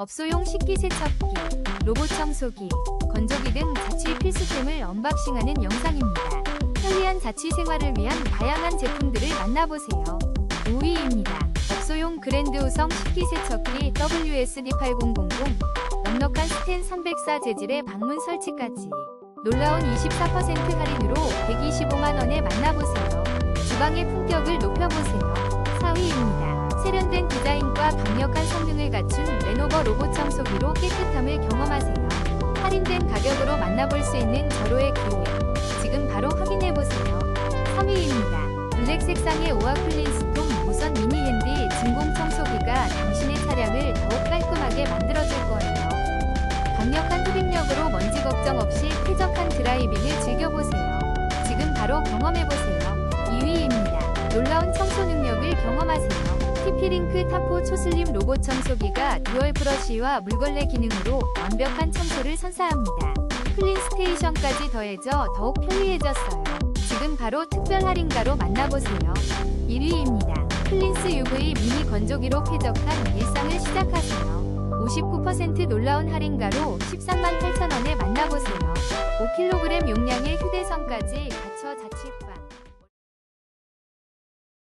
업소용 식기세척기, 로봇 청소기, 건조기 등 자취 필수템을 언박싱하는 영상입니다. 편리한 자취 생활을 위한 다양한 제품들을 만나보세요. 5위입니다. 업소용 그랜드 우성 식기세척기 WSD8000 넉넉한 스텐 304 재질의 방문 설치까지 놀라운 24% 할인으로 125만원에 만나보세요. 주방의 품격을 높여보세요. 4위입니다. 세련된 디자인과 강력한 성능을 갖춘 로봇 청소기로 깨끗함을 경험하세요. 할인된 가격으로 만나볼 수 있는 절호의 기회. 지금 바로 확인해보세요. 3위입니다. 블랙 색상의 오아 클린스톤 무선 미니 핸디 진공 청소기가 당신의 차량을 더욱 깔끔하게 만들어줄 거예요. 강력한 흡입력으로 먼지 걱정 없이 쾌적한 드라이빙을 즐겨보세요. 지금 바로 경험해보세요. TP링크 타포 초슬림 로봇 청소기가 듀얼 브러쉬와 물걸레 기능으로 완벽한 청소를 선사합니다. 클린 스테이션까지 더해져 더욱 편리해졌어요. 지금 바로 특별 할인가로 만나보세요. 1위입니다. 클린스 UV 미니 건조기로 쾌적한 일상을 시작하세요. 59% 놀라운 할인가로 13만 8천원에 만나보세요. 5kg 용량의 휴대선까지 갖춰 자취방.